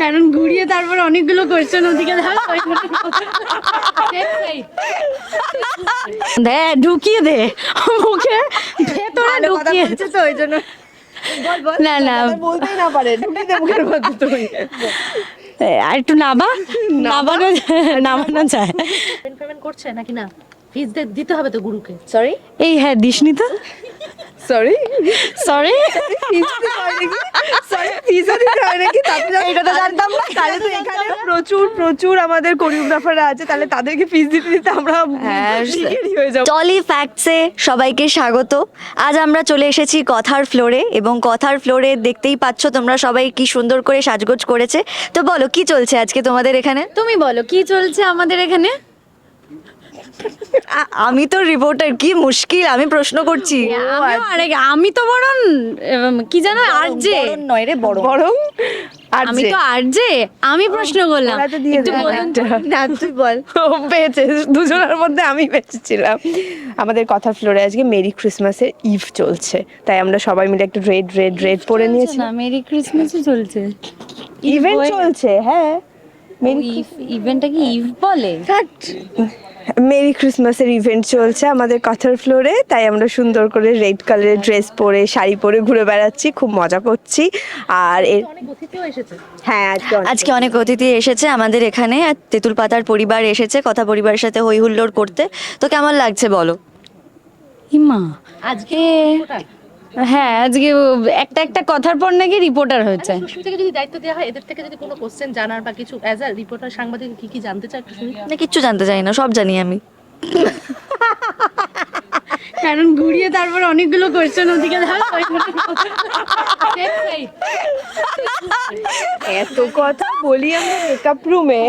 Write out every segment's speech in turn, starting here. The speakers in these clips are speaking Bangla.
কারণ ঘুরিয়ে তারপর অনেকগুলো কোয়েশ্চেন ওদিকে দাও দে ঢুকিয়ে দে মুখে ভেতরে ঢুকিয়ে তো ওই জন্য। বল বল না, না। বলতেই না পারে ঢুকিয়ে দে মুখের মধ্যে তুই আর একটু নাবা নাবানো নামানো যায়। পেমেন্ট পেমেন্ট করছে নাকি না? ফিস দিতে হবে তো গুরুকে। সরি এই হ্যাঁ দিসনি তো? সরি সরি সরি পিজা দিতে হয় নাকি? এটা তো জানতাম না। তাহলে তো এখানে প্রচুর প্রচুর আমাদের কোরিওগ্রাফাররা আছে। তাহলে তাদেরকে ফিস দিতে দিতে আমরা হ্যাঁ, হয়ে যাব। টলি ফ্যাক্টসে সবাইকে স্বাগত। আজ আমরা চলে এসেছি কথার ফ্লোরে এবং কথার ফ্লোরে দেখতেই পাচ্ছ তোমরা সবাই কি সুন্দর করে সাজগোজ করেছে। তো বলো কি চলছে আজকে তোমাদের এখানে? তুমি বলো কি চলছে আমাদের এখানে? আমি তো রিপোর্টার কি মুশকিল আমি প্রশ্ন করছি। আমিও আরেক আমি তো বরং কি জানো আর যে নয় রে বড় বরং আর আমি তো আর যে আমি প্রশ্ন করলাম। একটু বলুন। না তুই বল। ও পেয়েছে দুজনের মধ্যে আমি বেঁচেছিলাম আমাদের কথা ফ্লোরে আজকে মেরি ক্রিসমাসের ইভ চলছে। তাই আমরা সবাই মিলে একটু রেড রেড রেড পরে নিয়েছি। না মেরি ক্রিসমাসই চলছে। ইভেন্ট চলছে হ্যাঁ। মেরি ইভেন্টটা কি ইভ বলে? মেরি ক্রিসমাসের ইভেন্ট চলছে আমাদের কথার ফ্লোরে তাই আমরা সুন্দর করে রেড কালারের ড্রেস পরে শাড়ি পরে ঘুরে বেড়াচ্ছি খুব মজা করছি। আর এর অনেক অতিথিও এসেছে। হ্যাঁ আজকে অনেক- অতিথি এসেছে আমাদের এখানে আর তেঁতুল পাতার পরিবার এসেছে কথা পরিবারের সাথে হই হুল্লোড় করতে। তো কেমন লাগছে বলো? ইমা আজকে হ্যাঁ আজকে একটা একটা কথার পর নাকি রিপোর্টার হয়েছে। সুস্মিতাকে থেকে যদি দায়িত্ব দেওয়া হয় এদের থেকে যদি কোনো কোশ্চেন জানার বা কিছু অ্যাজ আ রিপোর্টার সাংবাদিক কি কি জানতে চায়? একটু শুনি। না কিচ্ছু জানতে চাই না সব জানি আমি। কারণ ঘুরিয়ে তারপর অনেকগুলো কোয়েশ্চেন ওদিকে এত কথা বলি আমরা মেকআপ রুমে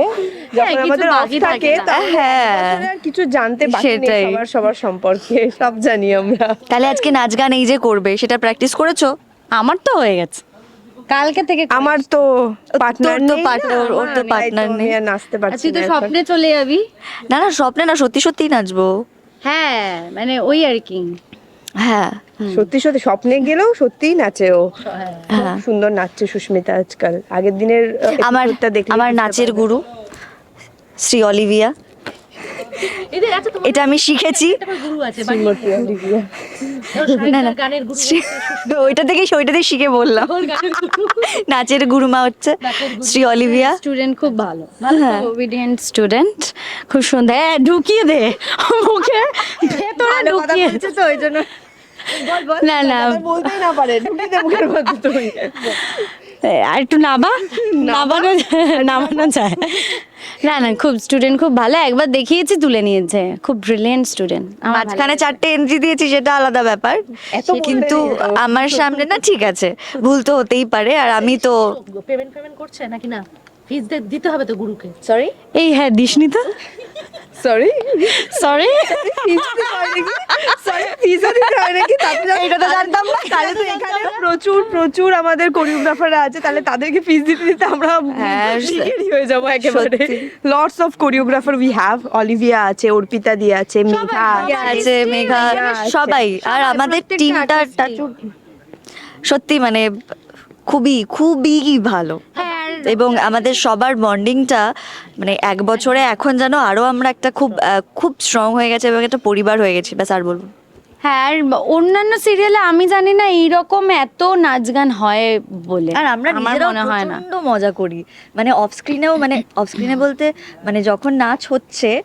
যখন হ্যাঁ, আমাদের অফ বাকি থাকে হ্যাঁ। কিছু জানতে বাকি নেই। সবার সবার সম্পর্কে সব জানি আমরা। তাহলে আজকে নাচ গান এই যে করবে সেটা প্র্যাকটিস করেছ? আমার তো হয়ে গেছে। কালকে থেকে আমার তো পার্টনার তো partner, ওর তো partner নেই। নাচতে পারছি তুই তো স্বপ্নে চলে যাবি? না না স্বপ্নে না সত্যি সত্যি নাচবো। হ্যাঁ মানে ওই আর কি। হ্যাঁ সত্যি সত্যি স্বপ্নে গেলেও সত্যিই নাচে ও। খুব হ্যাঁ। সুন্দর নাচছে সুস্মিতা আজকাল। আগের দিনের আমার আমার নাচের গুরু শ্রী অলিভিয়া। এটা আমি শিখেছি। ওর সাহিত্যের গানের গুরু ওইটা থেকেই ওইটা থেকে শিখে বললাম। নাচের গুরুমা হচ্ছে শ্রী অলিভিয়া। স্টুডেন্ট খুব ভালো। ওবিডিয়েন্ট স্টুডেন্ট খুব সুন্দর। হ্যাঁ ঢুকিয়ে দে। মুখে। ভেতরে ঢুকিয়ে তো ওই জন্য। বল বল। না, না। বলতেই না পারে। ঢুকিয়ে দে মুখের মধ্যে এ, আর একটু নাবা। নাবানো নামানো যায়। না না খুব স্টুডেন্ট খুব ভালো। একবার দেখিয়েছি তুলে নিয়েছে। খুব ব্রিলিয়েন্ট স্টুডেন্ট মাঝখানে চারটে এন্ট্রি দিয়েছি সেটা আলাদা ব্যাপার। কিন্তু আমার সামনে না ঠিক আছে। ভুল তো হতেই পারে আর আমি তো পেমেন্ট পেমেন্ট করছে নাকি না? ফিস দিতে হবে তো গুরুকে। সরি এই হ্যাঁ দিসনি তো। সরি সরি এটা তো জানতাম না। তাহলে তো এখানে প্রচুর প্রচুর আমাদের কোরিওগ্রাফাররা আছে। তাহলে তাদেরকে ফিস দিতে দিতে আমরা হ্যাঁ, হয়ে যাব একেবারে। Lots of choreographer we have Olivia আছে অর্পিতা দি আছে মেঘা আছে মেঘা সবাই। আর আমাদের টিমটা সত্যি মানে খুবই খুবই ভালো। এবং আমাদের সবার বন্ডিংটা মানে এক বছরে এখন যেন আরও আমরা একটা খুব খুব স্ট্রং হয়ে গেছে এবং একটা পরিবার হয়ে গেছি। ব্যাস আর বলব হ্যাঁ আর অন্যান্য সিরিয়ালে আমি জানি না এইরকম এত নাচ গান হয় বলে। আর আমরা মনে হয় না। মজা করি। মানে অফ স্ক্রিনেও মানে অফ স্ক্রিনে বলতে মানে যখন নাচ হচ্ছে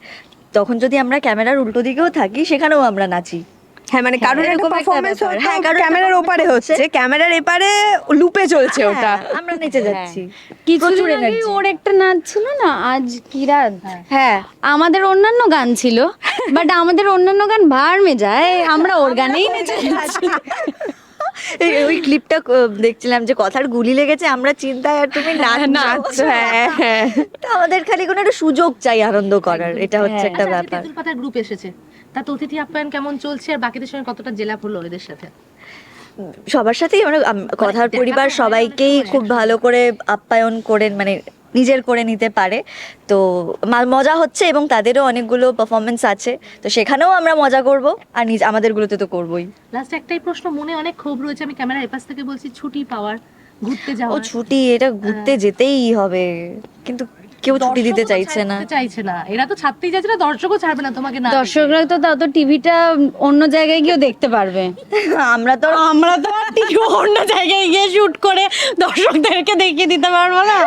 তখন যদি আমরা ক্যামেরার উল্টো দিকেও থাকি সেখানেও আমরা নাচি। হ্যাঁ মানে কারণ এরকম ব্যাপার। হ্যাঁ, কারোর ক্যামেরার ওপারে হচ্ছে। ক্যামেরার এপারে লুপে চলছে ওটা। হ্যাঁ, আমরা নেচে যাচ্ছি। কিছু প্রচুর আগে ওর একটা নাচ ছিল না আজ কি রাত? হ্যাঁ। আমাদের অন্যান্য গান ছিল বাট আমাদের অন্যান্য গান ভার মে যায় আমরা ওর গানেই নেচে যাচ্ছি। ওই ক্লিপটা দেখছিলাম যে কথার গুলি লেগেছে আমরা চিন্তায় আর তুমি নাচ নাচ হ্যাঁ হ্যাঁ। তো আমাদের খালি কোনো একটা সুযোগ চাই আনন্দ করার এটা হচ্ছে একটা আচ্ছা, ব্যাপার। গ্রুপ এসেছে। তাতে অতিথি আপ্যায়ন কেমন চলছে আর বাকিদের সঙ্গে কতটা জেলা হলো এদের সাথে? সবার সাথেই আমরা আম- কথার পরিবার হয় সবাইকেই খুব ভালো করে আপ্যায়ন করেন মানে নিজের করে নিতে পারে। তো মজা হচ্ছে এবং তাদেরও অনেকগুলো পারফরমেন্স আছে। তো সেখানেও আমরা মজা করব আর নিজ আমাদেরগুলোতে তো করবই। লাস্ট একটাই প্রশ্ন মনে অনেক ক্ষোভ রয়েছে আমি ক্যামেরার এপাশ থেকে বলছি ছুটি পাওয়ার ঘুরতে যাওয়া ও ছুটি এটা ঘুরতে যেতেই হবে। কিন্তু কেউ ছুটি দিতে চাইছে না। চাইছে না। এরা তো ছাড়তেই চাইছে না দর্শকও ছাড়বে না তোমাকে না দর্শকরা তো তাও তো টিভিটা অন্য জায়গায় গিয়েও দেখতে পারবে। আমরা তো আমরা তো টিভি অন্য জায়গায় গিয়ে শুট করে দর্শকদেরকে দেখিয়ে দিতে পারব না।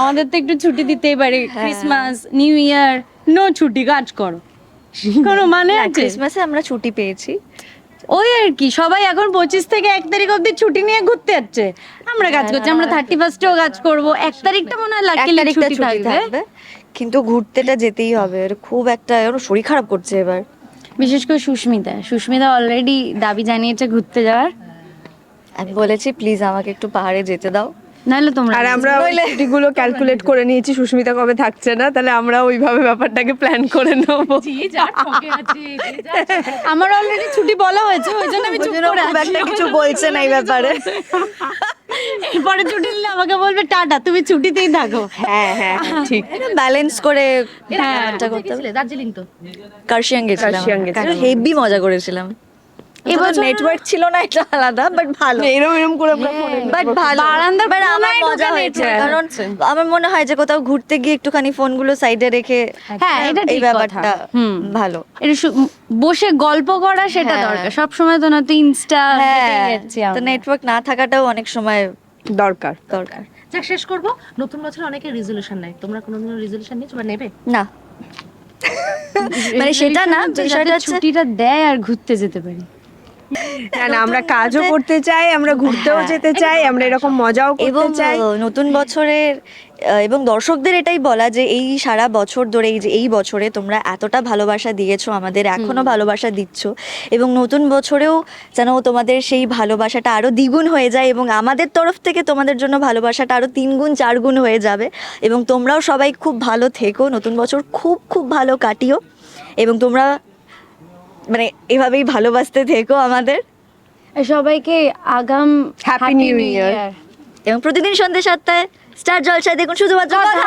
আমাদের তো একটু ছুটি দিতেই পারে ক্রিসমাস নিউ ইয়ার নো ছুটি কাজ করো। কোনো মানে ক্রিসমাসে আমরা ছুটি পেয়েছি। ওই আর কি সবাই এখন পঁচিশ থেকে এক তারিখ অব্দি ছুটি নিয়ে ঘুরতে যাচ্ছে। আমরা কাজ করছি আমরা থার্টি ফার্স্টেও কাজ করব। এক তারিখটা মনে হয় লাকি লাকি ছুটি থাকবে। কিন্তু ঘুরতেটা যেতেই হবে খুব একটা শরীর খারাপ করছে এবার। বিশেষ করে সুস্মিতা সুস্মিতা অলরেডি দাবি জানিয়েছে ঘুরতে যাওয়ার। আমি বলেছি প্লিজ আমাকে একটু পাহাড়ে যেতে দাও। নাহলে তোমরা আর আমরা ওই ছুটিগুলো ক্যালকুলেট করে নিয়েছি সুস্মিতা কবে থাকছে না তাহলে আমরা ওইভাবে ব্যাপারটাকে প্ল্যান করে নেব। আমার অলরেডি ছুটি বলা হয়েছে ওই জন্য আমি চুপ করে আছি। একটা কিছু বলছে না এই ব্যাপারে। এরপরে ছুটি নিলে আমাকে বলবে টাটা তুমি ছুটিতেই থাকো। হ্যাঁ হ্যাঁ হ্যাঁ, ঠিক। ব্যালেন্স করে হ্যাঁ, কোথায় করতে হবে। দার্জিলিং তো। কার্শিয়াং গেছিলাম। কার্শিয়াং গেছিলাম। হেভি মজা করেছিলাম। এবছর- নেটওয়ার্ক ছিল না এটা আলাদা বাট ভালো। এরম এরম করে আমরা ফোনে বাট ভালো। বারান্দার But আমার মজা হয়েছে। কারণ আমার মনে হয় যে কোথাও ঘুরতে গিয়ে একটুখানি ফোনগুলো সাইডে রেখে হ্যাঁ এটা এই ব্যাপারটা ভালো। এটা বসে গল্প করা সেটা হ্যাঁ। দরকার। সব সময় তো না তো ইনস্টা হ্যাঁ। তো নেটওয়ার্ক না থাকাটাও অনেক সময় দরকার। দরকার। যাক শেষ করব। নতুন বছরে অনেকে রেজলিউশন নেয় তোমরা কোনো রেজলিউশন নিয়েছো বা নেবে? না। মানে সেটা না বিষয়টা ছুটিটা দেয় আর ঘুরতে যেতে পারি। না না আমরা কাজও করতে চাই আমরা ঘুরতেও হ্যাঁ, যেতে চাই আমরা এরকম মজাও এবং করতে চাই নতুন বছরের এবং দর্শকদের এটাই বলা যে এই সারা বছর ধরে এই যে এই বছরে তোমরা এতটা ভালোবাসা দিয়েছ আমাদের এখনও ভালোবাসা দিচ্ছ। এবং নতুন বছরেও যেন তোমাদের সেই ভালোবাসাটা আরও দ্বিগুণ হয়ে যায় এবং আমাদের তরফ থেকে তোমাদের জন্য ভালোবাসাটা আরও তিন গুণ চার গুণ হয়ে যাবে। এবং তোমরাও সবাই খুব ভালো থেকো। নতুন বছর খুব খুব ভালো কাটিও। এবং তোমরা মানে এভাবেই ভালোবাসতে থেকো আমাদের। সবাইকে আগাম হ্যাপি নিউ ইয়ার এবং প্রতিদিন সন্ধ্যা সাতটায় স্টার জলসায় দেখুন শুধুমাত্র কথা।